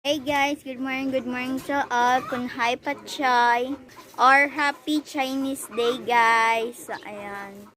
Hey guys, good morning, good morning to all. Kunhay Pachay or Happy Chinese Day guys. So, ayan.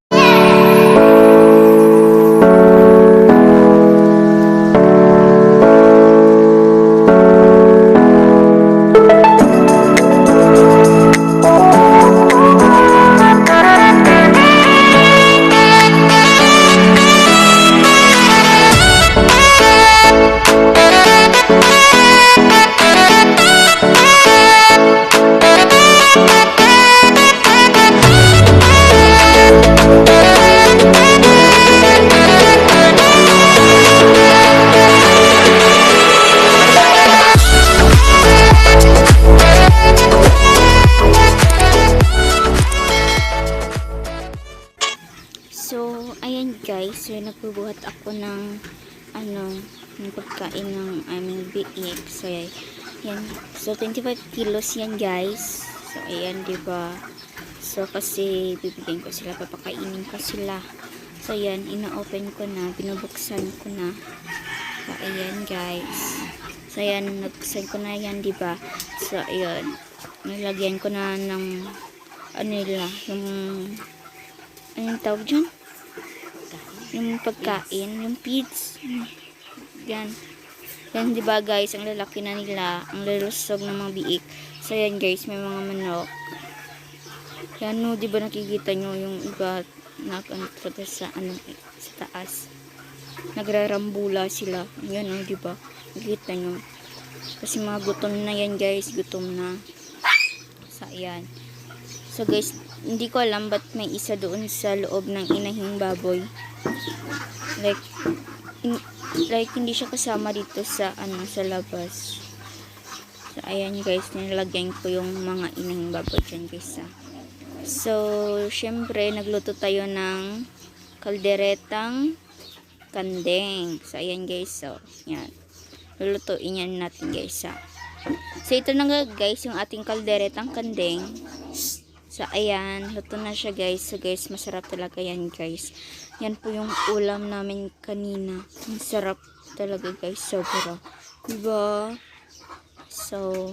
So, nagbubuhat ako ng ano, ng pagkain ng aming biik. So, yan. So, 25 kilos yan guys. So, ayan, ba So, kasi bibigyan ko sila, papakainin ko sila. So, ayan, ina-open ko na, binubuksan ko na. So, ayan guys. So, ayan, nagsan ko na yan, ba So, ayan. Nilagyan ko na ng ano nila, yung ano tawag dyan? Yung pagkain, yung feeds. Yan. Yan, di ba guys, ang lalaki na nila, ang lalusog ng mga biik. So, yan guys, may mga manok. Yan, no, di ba nakikita nyo yung iba na ano, sa, ano, sa taas. Nagrarambula sila. Yan, no, di ba? Nakikita nyo. Kasi mga gutom na yan guys, gutom na. Sa, yan. So guys, hindi ko alam ba't may isa doon sa loob ng inahing baboy. Like, like hindi siya kasama dito sa ano sa labas. So ayan guys, nilagyan ko yung mga inahing baboy dyan guys. ah. So, syempre, nagluto tayo ng kalderetang kandeng. So ayan guys, so yan. Lulutuin yan natin guys. ah. So ito na nga guys, yung ating kalderetang kandeng. So, ayan. Luto na siya, guys. So, guys, masarap talaga yan, guys. Yan po yung ulam namin kanina. Ang sarap talaga, guys. Sobra. Diba? So,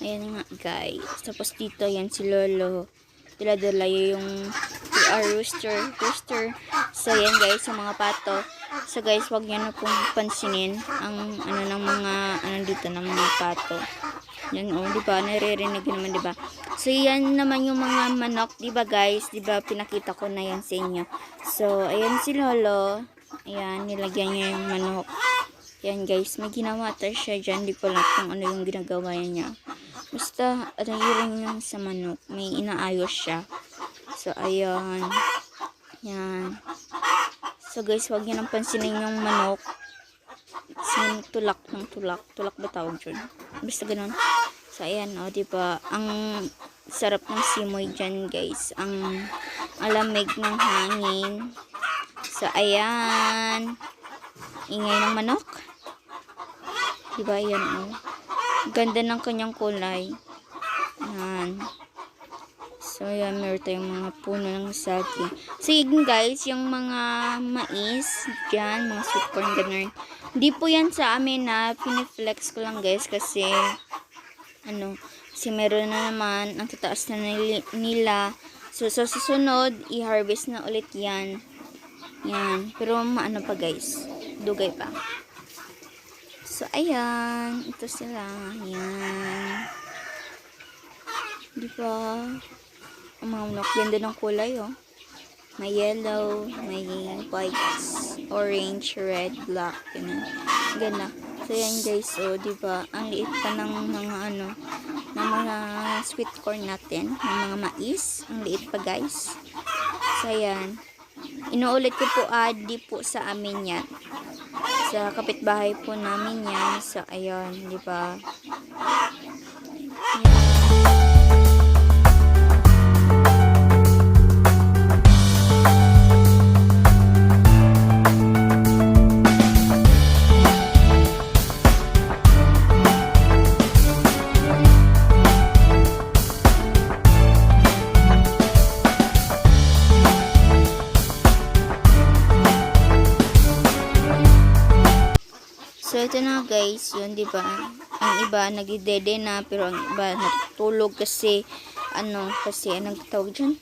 ayan nga, guys. Tapos dito, yan si Lolo. Dala-dala yung PR rooster. Rooster. So, yan, guys, yung mga pato. So, guys, wag nyo na pong pansinin ang, ano, ng mga, ano dito, ng mga pato. Yan, oh, di ba? Naririnig naman, di ba? So, yan naman yung mga manok, di ba guys? Di ba, pinakita ko na yan sa inyo. So, ayan si Lolo. Ayan, nilagyan niya yung manok. Yan guys, may ginawa tayo siya dyan. Di ko lang kung ano yung ginagawa niya. Basta, yun yung sa manok. May inaayos siya. So, ayan. Yan. So, guys, huwag niyo nang pansinin yung manok. Sin tulak ng tulak. Tulak ba tawag dyan? Basta ganun. So, ayan, o, oh, diba? Ang sarap ng simoy dyan, guys. Ang alamig ng hangin. So, ayan. Ingay ng manok. Diba, ayan, o. Oh. Ganda ng kanyang kulay. Ayan. So, ayan, meron tayong mga puno ng saging. So, yun guys, yung mga mais, dyan, mga sweet corn, ganun. Hindi po yan sa amin na piniflex ko lang guys kasi, ano, kasi meron na naman, ang tataas na nila. So, sa susunod, i-harvest na ulit yan. Yan. Pero, maano pa guys. Dugay pa. So, ayan. Ito sila. Yan. Di ba? Ang mga manok. Ganda ng kulay, oh. May yellow, may white, orange, red, black, ganun. Ganda. So, yan guys, oh, di ba? Ang liit pa ng mga ano, ng mga sweet corn natin, ng mga mais. Ang liit pa, guys. So, yan. Inuulit ko po, ah, di po sa amin yan. Sa kapitbahay po namin yan. So, ayun, di ba? So, ito na guys, yun, di ba? ang iba nagidede na pero ang iba natutulog kasi ano kasi anong tawag dyan?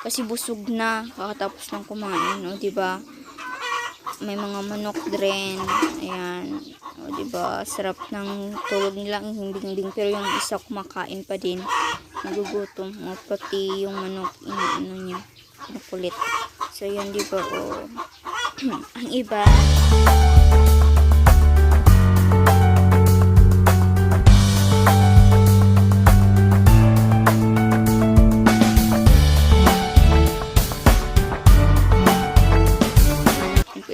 Kasi busog na. Kakatapos ng kumain o di ba? May mga manok din. Ayan. O di ba? Sarap ng tulog nila. Ang himbing-himbing pero yung isa kumakain pa din. Nagugutom. O pati yung manok inaano niya. Kinukulit so yun di ba? O ang iba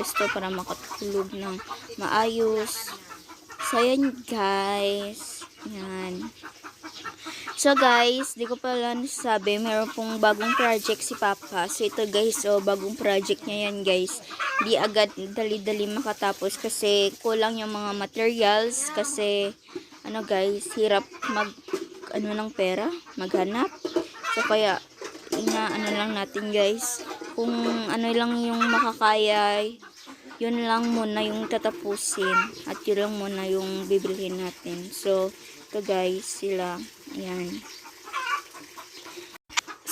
pwesto para makatulog ng maayos. So, yan guys. Yan. So guys, di ko pala nasabi, meron pong bagong project si Papa. So ito guys, oh, bagong project niya yan guys. Di agad dali-dali makatapos kasi kulang yung mga materials kasi ano guys, hirap mag ano ng pera, maghanap. So kaya ina ano lang natin guys, kung ano lang yung makakaya, yun lang muna yung tatapusin at yun lang muna yung bibilhin natin. So, ito guys, sila. Ayan.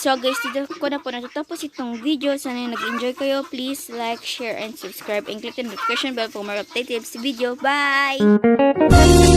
So guys, dito ko na po natatapos itong video. Sana nag-enjoy kayo. Please like, share, and subscribe. And click the notification bell for more updated video. Bye!